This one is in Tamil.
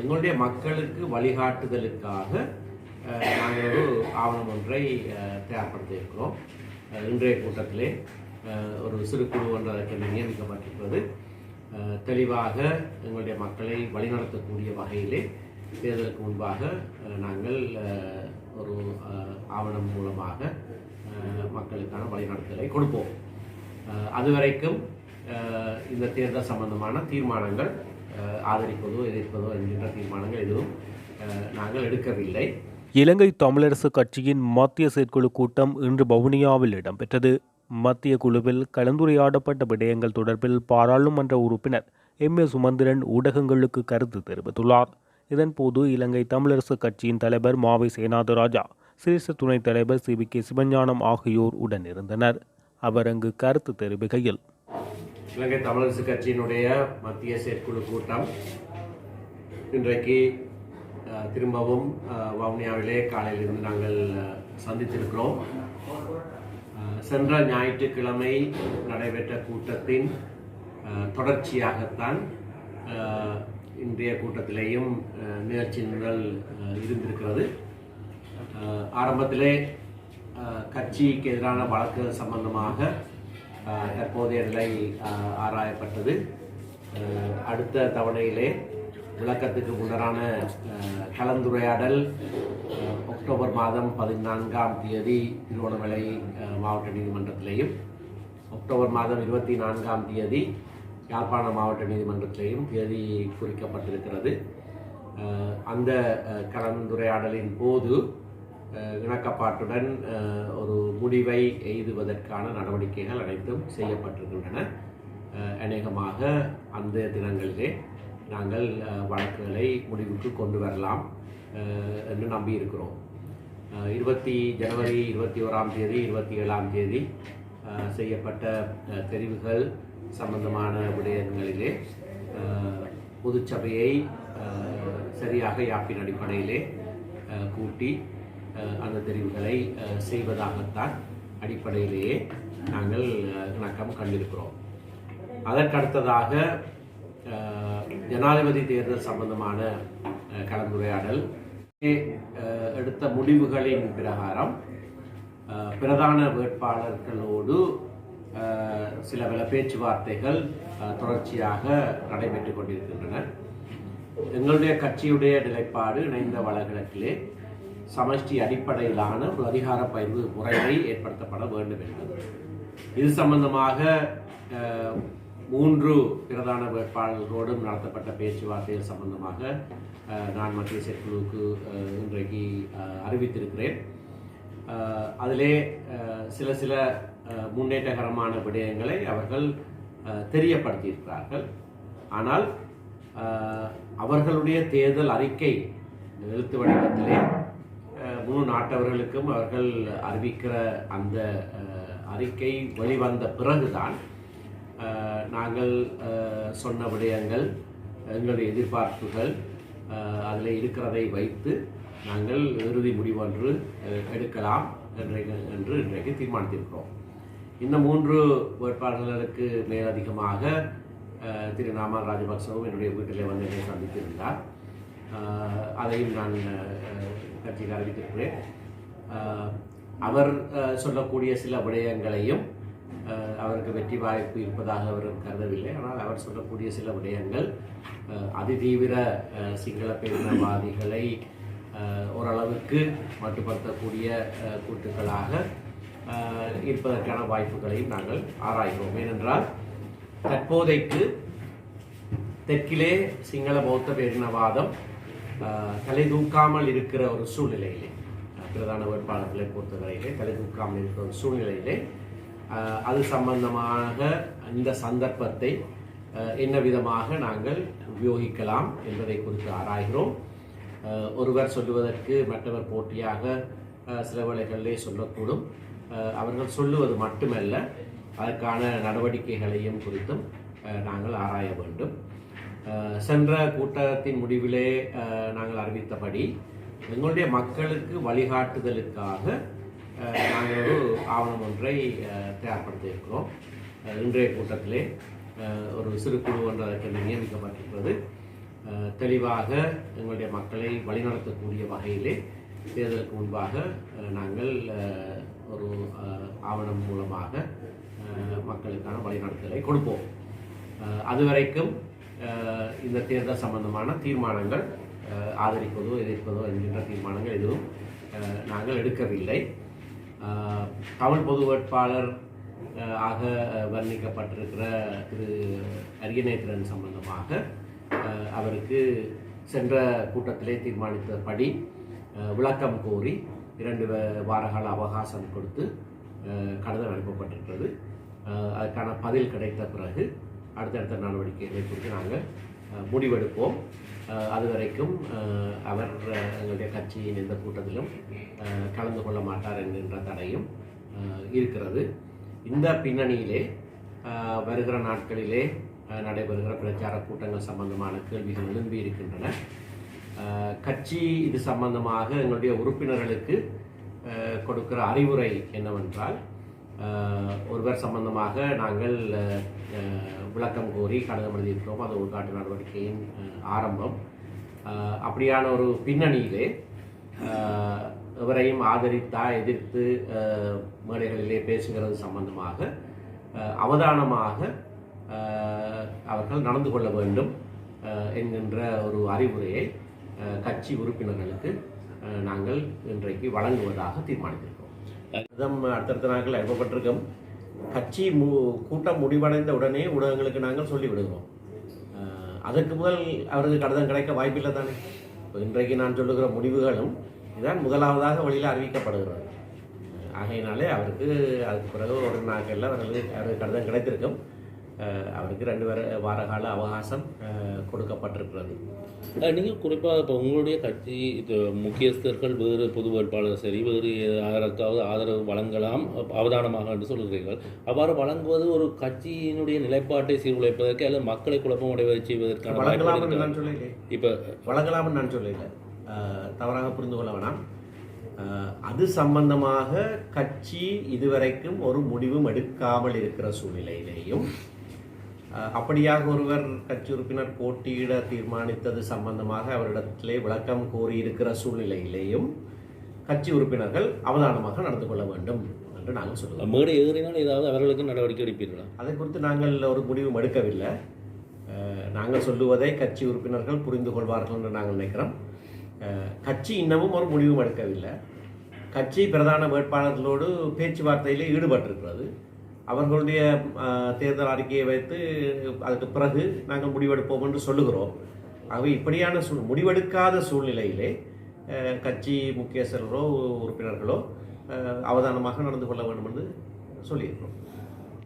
எங்களுடைய மக்களுக்கு வழிகாட்டுதலுக்காக நாங்கள் ஒரு ஆவணம் ஒன்றை தயார்படுத்தியிருக்கிறோம். இன்றைய கூட்டத்திலே ஒரு சிறு குழு ஒன்றதற்கு நியமிக்கப்பட்டிருப்பது தெளிவாக எங்களுடைய மக்களை வழிநடத்தக்கூடிய வகையிலே தேர்தலுக்கு முன்பாக நாங்கள் ஒரு ஆவணம் மூலமாக மக்களுக்கான வழிநடத்தலை கொடுப்போம். அதுவரைக்கும் இந்த தேர்தல் சம்பந்தமான தீர்மானங்கள் ஆதரிப்பதோ எதிர்ப்பதோ என்கின்ற தீர்மானங்கள் எதுவும் நாங்கள் எடுக்கவில்லை. இலங்கை தமிழரசு கட்சியின் மத்திய செயற்குழு கூட்டம் இன்று வவுனியாவில் இடம்பெற்றது. மத்திய குழுவில் கலந்துரையாடப்பட்ட விடயங்கள் தொடர்பில் பாராளுமன்ற உறுப்பினர் எம். ஏ. சுமந்திரன் ஊடகங்களுக்கு கருத்து தெரிவித்துள்ளார். இதன்போது இலங்கை தமிழரசு கட்சியின் தலைவர் மாவை சேனாதராஜா சிரேஷ்ட துணைத் தலைவர் சி. வி. கே. சிவஞானம் ஆகியோர் உடனிருந்தனர். அவர் அங்கு கருத்து தெரிவிக்கையில் இலங்கை தமிழரசு கட்சியினுடைய மத்திய செயற்குழு கூட்டம் இன்றைக்கு திரும்பவும் வவுனியாவிலே காலையிலிருந்து நாங்கள் சந்தித்திருக்கிறோம். சென்ற ஞாயிற்றுக்கிழமை நடைபெற்ற கூட்டத்தின் தொடர்ச்சியாகத்தான் இன்றைய கூட்டத்திலேயும் அஹ், நிகழ்ச்சி இருந்திருக்கிறது. ஆரம்பத்திலே கட்சிக்கு எதிரான வழக்கு சம்பந்தமாக தற்போதைய நிலை ஆராயப்பட்டது. அடுத்த தவணையிலே விளக்கத்துக்கு முன்னரான கலந்துரையாடல் அக்டோபர் மாதம் பதினான்காம் தேதி திருவண்ணாமலை மாவட்ட நீதிமன்றத்திலேயும் அக்டோபர் மாதம் இருபத்தி நான்காம் தேதி யாழ்ப்பாண மாவட்ட நீதிமன்றத்திலேயும் தேதி குறிக்கப்பட்டிருக்கிறது. அந்த கலந்துரையாடலின் போது அஹ், இணக்கப்பாட்டுடன் ஒரு முடிவை எய்துவதற்கான நடவடிக்கைகள் அனைத்தும் செய்யப்பட்டிருக்கின்றன. அநேகமாக அந்த தினங்களிலே நாங்கள் வழக்குகளை முடிவுக்கு கொண்டு வரலாம் என்று நம்பியிருக்கிறோம். இருபத்தி ஜனவரி இருபத்தி ஓராம் தேதி இருபத்தி ஏழாம் தேதி செய்யப்பட்ட தெரிவுகள் சம்பந்தமான விடயங்களிலே பொதுச்சபையை சரியாக யாப்பின் அடிப்படையிலே கூட்டி அந்த தெரிவுகளை செய்வதாகத்தான் அடிப்படையிலேயே நாங்கள் இணக்கம் கண்டிருக்கிறோம். அதற்கடுத்ததாக ஜனாதிபதி தேர்தல் சம்பந்தமான கலந்துரையாடல் எடுத்த முடிவுகளின் பிரகாரம் பிரதான வேட்பாளர்களோடு சில பல பேச்சுவார்த்தைகள் தொடர்ச்சியாக நடைபெற்றுக் கொண்டிருக்கின்றன. எங்களுடைய கட்சியுடைய நிலைப்பாடு இணைந்த வளகிழக்கிலே சமஷ்டி அடிப்படையிலான ஒரு அதிகார பயிர்வு முறையை ஏற்படுத்தப்பட வேண்டும் என்பது. இது சம்பந்தமாக மூன்று பிரதான வேட்பாளர்களோடும் நடத்தப்பட்ட பேச்சுவார்த்தைகள் சம்பந்தமாக நான் மத்திய செயற்குழுவுக்கு இன்றைக்கு அறிவித்திருக்கிறேன். அதிலே சில சில முன்னேற்றகரமான விடயங்களை அவர்கள் தெரியப்படுத்தியிருக்கிறார்கள். ஆனால் அவர்களுடைய தேர்தல் அறிக்கை எழுத்து வடிவத்திலே மூணு நாட்டவர்களுக்கும் அவர்கள் அறிவிக்கிற அந்த அறிக்கை வெளிவந்த பிறகுதான் நாங்கள் சொன்ன விடயங்கள் எங்களுடைய எதிர்பார்ப்புகள் அதில் இருக்கிறதை வைத்து நாங்கள் இறுதி முடிவொன்று எடுக்கலாம் என்று என்று இன்றைக்கு தீர்மானித்திருக்கிறோம். இந்த மூன்று வேட்பாளர்களுக்கு மேலதிகமாக திரு நாமல் ராஜபக்சவும் என்னுடைய வீட்டிலே வந்து என்னை சந்தித்திருந்தார். அதையும் நான் கட்சியில் அறிவித்திருக்கிறேன் அவர் அஹ், சொல்லக்கூடிய சில விடயங்களையும் அஹ், அவருக்கு வெற்றி வாய்ப்பு இருப்பதாக அவர் கருதவில்லை. ஆனால் அவர் சொல்லக்கூடிய சில விடயங்கள் அஹ், அதிதீவிர அஹ், சிங்கள பேரினவாதிகளை அஹ், ஓரளவுக்கு மட்டுப்படுத்தக்கூடிய கூட்டுகளாக அஹ், இருப்பதற்கான வாய்ப்புகளையும் நாங்கள் ஆராய்கிறோம். ஏனென்றால் தற்போதைக்கு தெற்கிலே சிங்கள பௌத்த பேரினவாதம் தலை தூக்காமல் இருக்கிற ஒரு சூழ்நிலையிலே பிரதான வேட்பாளர்களை பொறுத்தவரையிலே தலை தூக்காமல் இருக்கிற ஒரு சூழ்நிலையிலே அது சம்பந்தமாக இந்த சந்தர்ப்பத்தை என்ன விதமாக நாங்கள் உபயோகிக்கலாம் என்பதை குறித்து ஆராய்கிறோம். ஒருவர் சொல்லுவதற்கு மற்றவர் போட்டியாக சில வேளைகளிலே சொல்லக்கூடும். அவர்கள் சொல்லுவது மட்டுமல்ல அதற்கான நடவடிக்கைகளையும் குறித்தும் நாங்கள் ஆராய வேண்டும். சென்ற கூட்டத்தின் முடிவிலே நாங்கள் அறிவித்தபடி எங்களுடைய மக்களுக்கு வழிகாட்டுதலுக்காக நாங்கள் ஒரு ஆவணம் ஒன்றை தயார்படுத்தியிருக்கிறோம். இன்றைய கூட்டத்திலே ஒரு சிறு குழு ஒன்று அதற்கு நியமிக்கப்பட்டிருக்கிறது. தெளிவாக எங்களுடைய மக்களை வழிநடத்தக்கூடிய வகையிலே தேர்தலுக்கு முன்பாக நாங்கள் ஒரு ஆவணம் மூலமாக மக்களுக்கான வழிநடத்தலை கொடுப்போம். அதுவரைக்கும் இந்த தேர்தல் சம்பந்தமான தீர்மானங்கள் ஆதரிப்பதோ எதிர்ப்பதோ என்கின்ற தீர்மானங்கள் எதுவும் நாங்கள் எடுக்கவில்லை. தமிழ் பொது வேட்பாளர் ஆக வர்ணிக்கப்பட்டிருக்கிற திரு அரியநேத்திரன் சம்பந்தமாக அவருக்கு சென்ற கூட்டத்திலே தீர்மானித்தபடி விளக்கம் கோரி இரண்டு வாரகால அவகாசம் கொடுத்து கடிதம் அனுப்பப்பட்டிருக்கிறது. அதற்கான அதுக்கான பதில் கிடைத்த பிறகு அடுத்தடுத்த நடவடிக்கைகளை குறித்து நாங்கள் முடிவெடுப்போம். அது அதுவரைக்கும் அவர் எங்களுடைய கட்சியின் எந்த கூட்டத்திலும் கலந்து கொள்ள மாட்டார் என்கின்ற தடையும் இருக்கிறது. இந்த பின்னணியிலே வருகிற நாட்களிலே நடைபெறுகிற பிரச்சார கூட்டங்கள் சம்பந்தமான கேள்விகள் எழும்பி இருக்கின்றன. கட்சி இது சம்பந்தமாக எங்களுடைய உறுப்பினர்களுக்கு கொடுக்கிற அறிவுரை என்னவென்றால் ஒருவர் சம்பந்தமாக நாங்கள் விளக்கம் கோரி கடிதம் எழுதியிருக்கிறோம். அது உள்காட்டு நடவடிக்கையின் ஆரம்பம். அப்படியான ஒரு பின்னணியிலே இவரையும் ஆதரித்தா எதிர்த்து மேடைகளிலே பேசுகிறது சம்பந்தமாக அவதானமாக அவர்கள் நடந்து கொள்ள வேண்டும் என்கின்ற ஒரு அறிவுரையை கட்சி உறுப்பினர்களுக்கு நாங்கள் இன்றைக்கு வழங்குவதாக தீர்மானித்தோம் கடிதம் அடுத்தடுத்த நாட்கள் அனுப்பப்பட்டிருக்கோம். கட்சி மு கூட்டம் முடிவடைந்த உடனே ஊடகங்களுக்கு நாங்கள் சொல்லிவிடுகிறோம். அஹ், அதற்கு முதல் அவருக்கு கடிதம் கிடைக்க வாய்ப்பில்லை தானே? இன்றைக்கு நான் சொல்லுகிற முடிவுகளும் இதுதான் முதலாவதாக வழியில் அறிவிக்கப்படுகிறது. ஆகையினாலே அவருக்கு அதுக்கு பிறகு ஒரு நாட்களில் அவர்களுக்கு அவருக்கு கடிதம் கிடைத்திருக்கும். அவருக்கு ரெண்டு வார வார கால அவகாசம் கொடுக்கப்பட்டிருக்கிறது. நீங்கள் குறிப்பாக இப்போ உங்களுடைய கட்சி இது முக்கியஸ்தர்கள் வேறு பொது வேட்பாளர் சரி வேறு யாருக்காவது ஆதரவு வழங்கலாம் அவதானமாக என்று சொல்கிறீர்கள். அவ்வாறு வழங்குவது ஒரு கட்சியினுடைய நிலைப்பாட்டை சீர்குலைப்பதற்கு அல்லது மக்களை குழப்பம் அடைவதை செய்வதற்கான வாய்ப்பு வழங்கலாம்னு இருக்கா? நான் சொல்லலை இப்போ வழங்கலாம்னு நான் சொல்லல தவறாக புரிந்து கொள்ள வேணாம். அது சம்பந்தமாக கட்சி இதுவரைக்கும் ஒரு முடிவும் எடுக்காமல் இருக்கிற சூழ்நிலையிலேயும் அப்படியாக ஒருவர் கட்சி உறுப்பினர் போட்டியிட தீர்மானித்தது சம்பந்தமாக அவரிடத்திலே விளக்கம் கோரி இருக்கிற சூழ்நிலையிலேயும் கட்சி உறுப்பினர்கள் அவதானமாக நடந்து கொள்ள வேண்டும் என்று நாங்கள் சொல்லுவோம் மேடை ஏறினால் ஏதாவது அவர்களுக்கு நடவடிக்கை எடுப்பீர்களா? அதை குறித்து நாங்கள் ஒரு முடிவும் எடுக்கவில்லை. நாங்கள் சொல்லுவதை கட்சி உறுப்பினர்கள் புரிந்து கொள்வார்கள் என்று நாங்கள் நினைக்கிறோம். கட்சி இன்னமும் ஒரு முடிவும் எடுக்கவில்லை. கட்சி பிரதான வேட்பாளர்களோடு பேச்சுவார்த்தையிலே ஈடுபட்டிருக்கிறது. அவர்களுடைய தேர்தல் அறிக்கையை வைத்து அதுக்கு பிறகு நாங்கள் முடிவெடுப்போம் என்று சொல்லுகிறோம். ஆகவே இப்படியான சூழ் முடிவெடுக்காத சூழ்நிலையிலே கட்சி முக்கியஸ்தர்களோ உறுப்பினர்களோ அவதானமாக நடந்து கொள்ள வேண்டும் என்று சொல்லியிருக்கிறோம்.